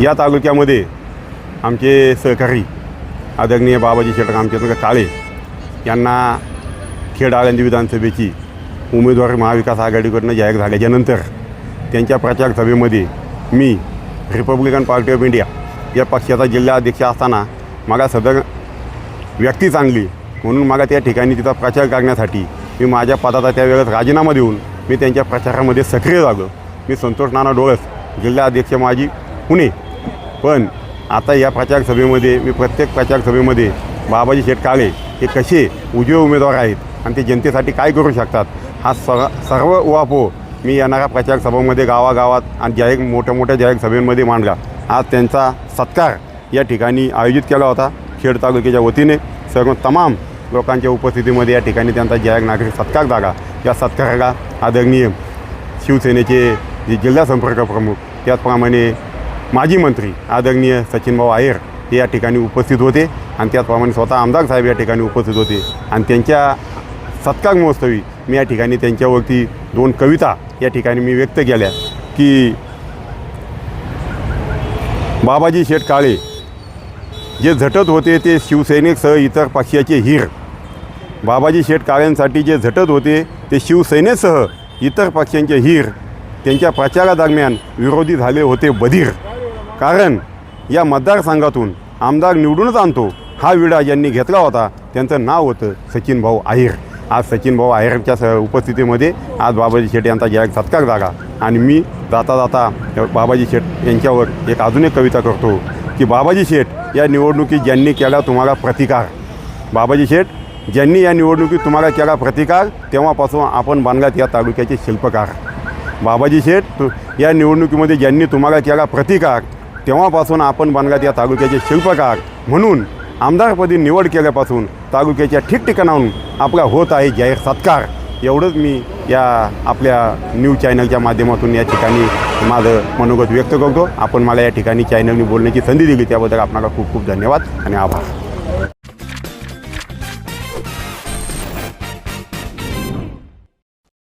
या तालुक्यामध्ये आमचे सहकारी आदरणीय बाबाजी शेटर आमचे काळे यांना खेड आळंदी विधानसभेची उमेदवारी महाविकास आघाडीकडनं जाहीर झाल्याच्यानंतर त्यांच्या प्रचार सभेमध्ये मी रिपब्लिकन पार्टी ऑफ इंडिया या पक्षाचा जिल्हा अध्यक्ष असताना मला सदर व्यक्ती चांगली म्हणून मला त्या ठिकाणी तिचा प्रचार करण्यासाठी मी माझ्या पदाचा त्यावेळेस राजीनामा देऊन मी त्यांच्या प्रचारामध्ये सक्रिय झालो. मी संतोष नाना डोळस जिल्हा अध्यक्ष माझी पुणे पण आता या प्रचार सभेमध्ये मी प्रत्येक प्रचार सभेमध्ये बाबाजी शेठ काळे हे कसे उजवे उमेदवार आहेत आणि ते जनतेसाठी काय करू शकतात हा सर सर्व उहापोह मी येणाऱ्या प्रचार सभांमध्ये गावागावात आणि जाहीर मोठ्या मोठ्या जाहीर सभेमध्ये मांडला. आज त्यांचा सत्कार या ठिकाणी आयोजित केला होता खेड तालुक्याच्या वतीने. सर्व तमाम लोकांच्या उपस्थितीमध्ये या ठिकाणी त्यांचा जाहीर नागरिक सत्कार झाला. या सत्काराला आदरणीय शिवसेनेचे जे जिल्हा संपर्क प्रमुख त्याचप्रमाणे माजी मंत्री आदरणीय सचिनभाऊ आयर हे या ठिकाणी उपस्थित होते आणि त्याचप्रमाणे स्वतः आमदार साहेब या ठिकाणी उपस्थित होते. आणि त्यांच्या सत्कार महोत्सवी मी या ठिकाणी त्यांच्यावरती दोन कविता या ठिकाणी मी व्यक्त केल्या की बाबाजी शेठ काळे जे झटत होते ते शिवसैनिकसह इतर पक्षाचे हीर. बाबाजी शेठ काळ्यांसाठी जे झटत होते ते शिवसेनेसह इतर पक्षांचे हीर. त्यांच्या प्रचारादरम्यान विरोधी झाले होते बधीर. कारण या मतदारसंघातून आमदार निवडूनच आणतो. हा विडा ज्यांनी घेतला होता. त्यांचं नाव होतं सचिन भाऊ आहिर. आज सचिन भाऊ आहिरच्या स उपस्थितीमध्ये आज बाबाजी शेठ यांचा जय सत्कार झाला. आणि मी जाता जाता बाबाजी शेठ यांच्यावर एक अजून एक कविता करतो की बाबाजी शेठ या निवडणुकीत ज्यांनी केला तुम्हाला प्रतिकार. बाबाजी शेठ ज्यांनी या निवडणुकीत तुम्हाला केला प्रतिकार तेव्हापासून आपण बांधलात या तालुक्याचे शिल्पकार. बाबाजी शेठ या निवडणुकीमध्ये ज्यांनी तुम्हाला केला प्रतिकार तेव्हापासून आपण बनगात या तालुक्याचे शिल्पकार म्हणून आमदारपदी निवड केल्यापासून तालुक्याच्या ठिकठिकाणाहून आपला होत आहे जाहीर सत्कार. एवढंच मी या आपल्या न्यूज चॅनलच्या माध्यमातून या ठिकाणी माझं मनोगत व्यक्त करतो. आपण मला या ठिकाणी चॅनलनी बोलण्याची संधी दिली त्याबद्दल आपणाला खूप खूप धन्यवाद आणि आभार.